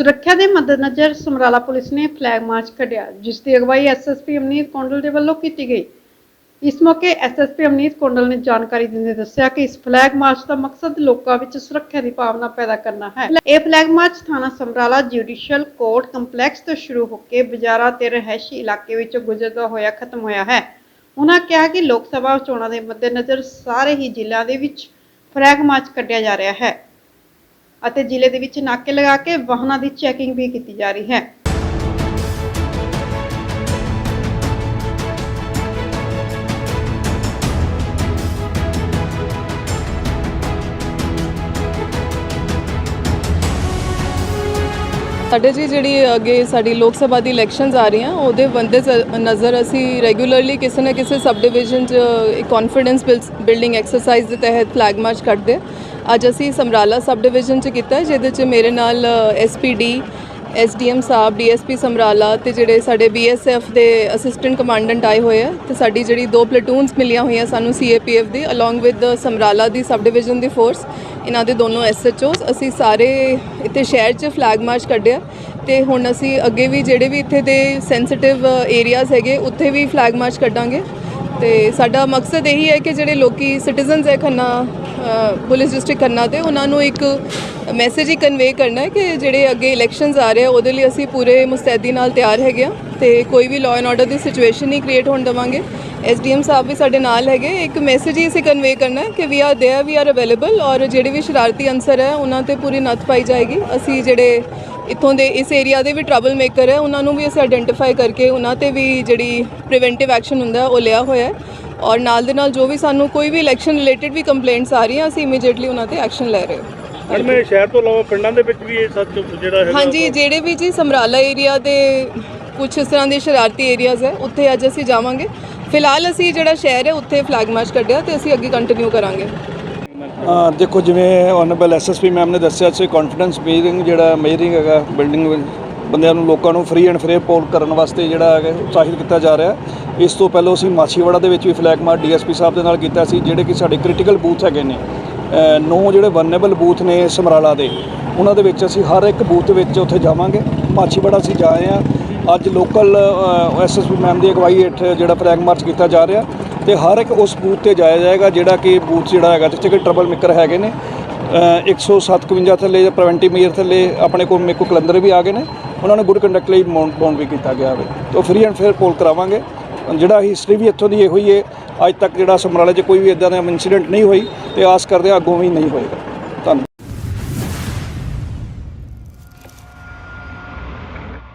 ਸੁਰੱਖਿਆ ਦੇ ਮੱਦੇਨਜ਼ਰ ਸਮਰਾਲਾ ਪੁਲਿਸ ਨੇ ਫਲੈਗ ਮਾਰਚ ਕੱਢਿਆ, ਜਿਸ ਦੀ ਅਗਵਾਈ ਐਸਐਸਪੀ ਅਮਨੀਤ ਕੌਂਡਲ ਦੇ ਵੱਲੋਂ ਕੀਤੀ ਗਈ। ਇਸ ਮੌਕੇ ਐਸਐਸਪੀ ਅਮਨੀਤ ਕੌਂਡਲ ਨੇ ਜਾਣਕਾਰੀ ਦਿੰਦੇ ਦੱਸਿਆ ਕਿ ਇਸ ਫਲੈਗ ਮਾਰਚ ਦਾ ਮਕਸਦ ਲੋਕਾਂ ਵਿੱਚ ਸੁਰੱਖਿਆ ਦੀ ਭਾਵਨਾ ਪੈਦਾ ਕਰਨਾ ਹੈ। ਇਹ ਫਲੈਗ ਮਾਰਚ ਥਾਣਾ ਸਮਰਾਲਾ ਜੁਡੀਸ਼ੀਅਲ ਕੋਰਟ ਕੰਪਲੈਕਸ ਤੋਂ ਸ਼ੁਰੂ ਹੋ ਕੇ ਬਾਜ਼ਾਰਾਂ ਤੇ ਰਹਿਸ਼ੀ ਇਲਾਕੇ ਵਿੱਚ ਗੁਜ਼ਰਦਾ ਹੋਇਆ ਖਤਮ ਹੋਇਆ ਹੈ। ਉਹਨਾਂ ਕਿਹਾ ਕਿ ਲੋਕ ਸਭਾ ਚੋਣਾਂ ਦੇ ਮੱਦੇਨਜ਼ਰ ਸਾਰੇ ਹੀ ਜ਼ਿਲ੍ਹਿਆਂ ਦੇ ਵਿੱਚ ਫਲੈਗ ਮਾਰਚ ਕੱਢਿਆ ਜਾ ਰਿਹਾ ਹੈ। ਅਤੇ ਜ਼ਿਲ੍ਹੇ ਦੇ ਵਿੱਚ ਨਾਕੇ ਲਗਾ ਕੇ ਵਾਹਨਾਂ ਦੀ ਚੈਕਿੰਗ ਵੀ ਕੀਤੀ ਜਾ ਰਹੀ ਹੈ। ਸਾਡੇ ਜੀ ਜਿਹੜੀ ਅੱਗੇ ਸਾਡੀ ਲੋਕ ਸਭਾ ਦੀ ਇਲੈਕਸ਼ਨਸ ਆ ਰਹੀਆਂ, ਉਹਦੇ ਬੰਦੇ ਨਜ਼ਰ ਅਸੀਂ ਰੈਗੂਲਰਲੀ ਕਿਸੇ ਨਾ ਕਿਸੇ ਸਬ ਡਿਵੀਜ਼ਨ 'ਚ ਇੱਕ ਕੌਨਫੀਡੈਂਸ ਬਿਲਡਿੰਗ ਐਕਸਰਸਾਈਜ਼ ਦੇ ਤਹਿਤ ਫਲੈਗ ਮਾਰਚ ਕੱਢਦੇ ਅੱਜ ਅਸੀਂ ਸਮਰਾਲਾ ਸਬ ਡਿਵੀਜ਼ਨ 'ਚ ਕੀਤਾ ਜਿਹਦੇ 'ਚ ਮੇਰੇ ਨਾਲ ਐਸਪੀਡੀ ਐਸਡੀਐਮ ਸਾਹਿਬ ਡੀਐਸਪੀ ਸਮਰਾਲਾ ਤੇ ਜਿਹੜੇ ਸਾਡੇ ਬੀਐਸਐਫ ਦੇ ਅਸਿਸਟੈਂਟ ਕਮਾਂਡੈਂਟ ਆਏ ਹੋਏ ਆ ਤੇ ਸਾਡੀ ਜਿਹੜੀ ਦੋ ਪਲਟੂਨਸ ਮਿਲੀਆਂ ਹੋਈਆਂ ਸਾਨੂੰ ਸੀਏਪੀਐਫ ਦੀ, ਅਲੋਂਗ ਵਿਦ ਸਮਰਾਲਾ ਦੀ ਸਬ ਡਿਵੀਜ਼ਨ ਦੀ ਫੋਰਸ, ਇਹਨਾਂ ਦੇ ਦੋਨੋਂ ਐਸਐਚਓਸ ਅਸੀਂ ਸਾਰੇ ਇੱਥੇ ਸ਼ਹਿਰ 'ਚ ਫਲੈਗ ਮਾਰਚ ਕੱਢਿਆ ਤੇ ਹੁਣ ਅਸੀਂ ਅੱਗੇ ਵੀ ਜਿਹੜੇ ਵੀ ਇੱਥੇ ਦੇ ਸੈਂਸਿਟਿਵ ਏਰੀਆਜ਼ ਹੈਗੇ, ਉੱਥੇ ਵੀ ਫਲੈਗ ਮਾਰਚ ਕੱਢਾਂਗੇ। ਤੇ ਸਾਡਾ ਮਕਸਦ ਇਹੀ ਹੈ ਕਿ ਜਿਹੜੇ ਲੋਕੀ ਸਿਟੀਜ਼ਨਸ ਹੈ ਖੰਨਾ ਪੁਲਿਸ ਡਿਸਟ੍ਰਿਕਟ ਖੰਨਾ ਦੇ ਉਹਨਾਂ ਨੂੰ ਇੱਕ ਮੈਸੇਜ ਹੀ ਕਨਵੇ ਕਰਨਾ ਹੈ ਕਿ ਜਿਹੜੇ ਅੱਗੇ ਇਲੈਕਸ਼ਨਸ ਆ ਰਹੇ ਆ ਉਹਦੇ ਲਈ ਅਸੀਂ ਪੂਰੇ ਮੁਸਤੈਦੀ ਨਾਲ ਤਿਆਰ ਹੈਗੇ ਆ ਤੇ ਕੋਈ ਵੀ ਲਾਅ ਐਂਡ ਆਰਡਰ ਦੀ ਸਿਚੁਏਸ਼ਨ ਨਹੀਂ ਕ੍ਰੀਏਟ ਹੋਣ ਦੇਵਾਂਗੇ ਐਸਡੀਐਮ ਸਾਹਿਬ ਵੀ ਸਾਡੇ ਨਾਲ ਹੈਗੇ ਇੱਕ ਮੈਸੇਜ ਹੀ ਅਸੀਂ ਕਨਵੇ ਕਰਨਾ ਹੈ ਕਿ we are there we are available ਔਰ ਜਿਹੜੇ ਵੀ ਸ਼ਰਾਰਤੀ ਅਨਸਰ ਹੈ ਉਹਨਾਂ ਤੇ ਪੂਰੀ ਨੱਥ ਪਾਈ ਜਾਏਗੀ ਅਸੀਂ ਜਿਹੜੇ ਇੱਥੋਂ ਦੇ ਇਸ ਏਰੀਆ ਦੇ ਵੀ ਟਰਬਲ ਮੇਕਰ ਹੈ ਉਹਨਾਂ ਨੂੰ ਵੀ ਅਸੀਂ ਆਇਡੈਂਟੀਫਾਈ ਕਰਕੇ ਉਹਨਾਂ ਤੇ ਵੀ ਜਿਹੜੀ ਪ੍ਰੀਵੈਂਟਿਵ ਐਕਸ਼ਨ ਹੁੰਦਾ ਹੈ, ਉਹ ਲਿਆ ਹੋਇਆ ਹੈ ਔਰ ਨਾਲ ਦੇ ਨਾਲ ਜੋ ਵੀ ਸਾਨੂੰ ਕੋਈ ਵੀ ਇਲੈਕਸ਼ਨ ਰਿਲੇਟਡ ਵੀ ਕੰਪਲੇਂਟਸ ਆ ਰਹੀਆਂ ਅਸੀਂ ਇਮੀਡੀਏਟਲੀ ਉਹਨਾਂ ਤੇ ਐਕਸ਼ਨ ਲੈ ਰਹੇ ਹਾਂ। ਇਹ ਸ਼ਹਿਰ ਤੋਂ ਇਲਾਵਾ ਪਿੰਡਾਂ ਦੇ ਵਿੱਚ ਵੀ ਇਹ ਸੱਚ ਜਿਹੜਾ ਹੈਗਾ ਹਾਂਜੀ ਜਿਹੜੇ ਵੀ ਜੀ ਸਮਰਾਲਾ ਏਰੀਆ ਦੇ ਕੁਝ ਇਸ ਤਰ੍ਹਾਂ ਦੇ ਸ਼ਰਾਰਤੀ ਏਰੀਆਜ਼ ਹੈ ਉੱਥੇ ਅੱਜ ਅਸੀਂ ਜਾਵਾਂਗੇ। ਫਿਲਹਾਲ ਅਸੀਂ ਜਿਹੜਾ ਸ਼ਹਿਰ ਹੈ ਉੱਥੇ ਫਲੈਗ ਮਾਰਚ ਕੱਢਿਆ ਤੇ ਅਸੀਂ ਅੱਗੇ ਕੰਟੀਨਿਊ ਕਰਾਂਗੇ। ਦੇਖੋ ਜਿਵੇਂ ਆਨਰੇਬਲ ਐਸਐਸਪੀ ਮੈਮ ਨੇ ਦੱਸਿਆ ਸੀ ਕੌਨਫੀਡੈਂਸ ਬਿਲਡਿੰਗ ਜਿਹੜਾ ਮੇਜਰਿੰਗ ਹੈਗਾ ਬਿਲਡਿੰਗ ਵਿੱਚ ਬੰਦਿਆਂ ਨੂੰ ਲੋਕਾਂ ਨੂੰ ਫ੍ਰੀ ਐਂਡ ਫ੍ਰੀ ਪੋਲ ਕਰਨ ਵਾਸਤੇ ਜਿਹੜਾ ਹੈਗਾ ਉਤਸ਼ਾਹਿਤ ਕੀਤਾ ਜਾ ਰਿਹਾ। ਇਸ ਤੋਂ ਪਹਿਲਾਂ ਅਸੀਂ ਮਾਛੀਵਾੜਾ ਦੇ ਵਿੱਚ ਵੀ ਫਲੈਗ ਮਾਰਚ ਡੀਐਸਪੀ ਸਾਹਿਬ ਦੇ ਨਾਲ ਕੀਤਾ ਸੀ ਜਿਹੜੇ ਕਿ ਸਾਡੇ ਕ੍ਰਿਟੀਕਲ ਬੂਥ ਹੈਗੇ ਨੇ। ਨੌ ਜਿਹੜੇ ਵਰਨੇਬਲ ਬੂਥ ਨੇ ਸਮਰਾਲਾ ਦੇ ਉਹਨਾਂ ਦੇ ਵਿੱਚ ਅਸੀਂ ਹਰ ਇੱਕ ਬੂਥ ਵਿੱਚ ਉੱਥੇ ਜਾਵਾਂਗੇ। ਮਾਛੀਵਾੜਾ ਅਸੀਂ ਜਾ ਰਹੇ ਹਾਂ। ਅੱਜ ਲੋਕਲ ਐਸਐਸਪੀ ਮੈਮ ਦੀ ਅਗਵਾਈ ਹੇਠ ਜਿਹੜਾ ਫਲੈਗ ਮਾਰਚ ਕੀਤਾ ਜਾ ਰਿਹਾ ਤੇ ਹਰ ਇੱਕ ਉਸ ਬੂਥ ਤੇ ਜਾਇਆ ਜਾਏਗਾ ਜਿਹੜਾ ਕਿ ਬੂਥ ਜਿਹੜਾ ਹੈਗਾ ਜਿੱਥੇ ਕਿ ਟਰਬਲ ਮੇਕਰ ਹੈਗੇ ਨੇ। ਅ, 157 ਥੱਲੇ ਜਾਂ ਪ੍ਰੀਵੈਂਟਿਵ ਮੇਜਰ ਥੱਲੇ ਆਪਣੇ ਕੋਲ ਮੇਕੋ ਕਲੰਦਰ ਵੀ ਆ ਗਏ ਨੇ। ਉਹਨਾਂ ਨੂੰ ਗੁੱਡ ਕੰਡਕਟ ਲਈ ਮਾਉਂਟ ਬਾਉਂਡ ਵੀ ਕੀਤਾ ਗਿਆ ਹੈ ਤੋਂ ਫ੍ਰੀ ਐਂਡ ਫੇਅਰ ਪੋਲ ਕਰਾਵਾਂਗੇ। ਜਿਹੜਾ ਹਿਸਟਰੀ ਵੀ ਇੱਥੋਂ ਦੀ ਇਹੋ ਹੀ ਹੈ, ਅੱਜ ਤੱਕ ਜਿਹੜਾ ਸਮਰਾਲੇ 'ਚ ਕੋਈ ਵੀ ਇਦਾਂ ਦਾ ਇਨਸੀਡੈਂਟ ਨਹੀਂ ਹੋਈ ਤੇ ਆਸ ਕਰਦੇ ਹਾਂ ਅੱਗੋਂ ਵੀ ਨਹੀਂ ਹੋਏਗਾ।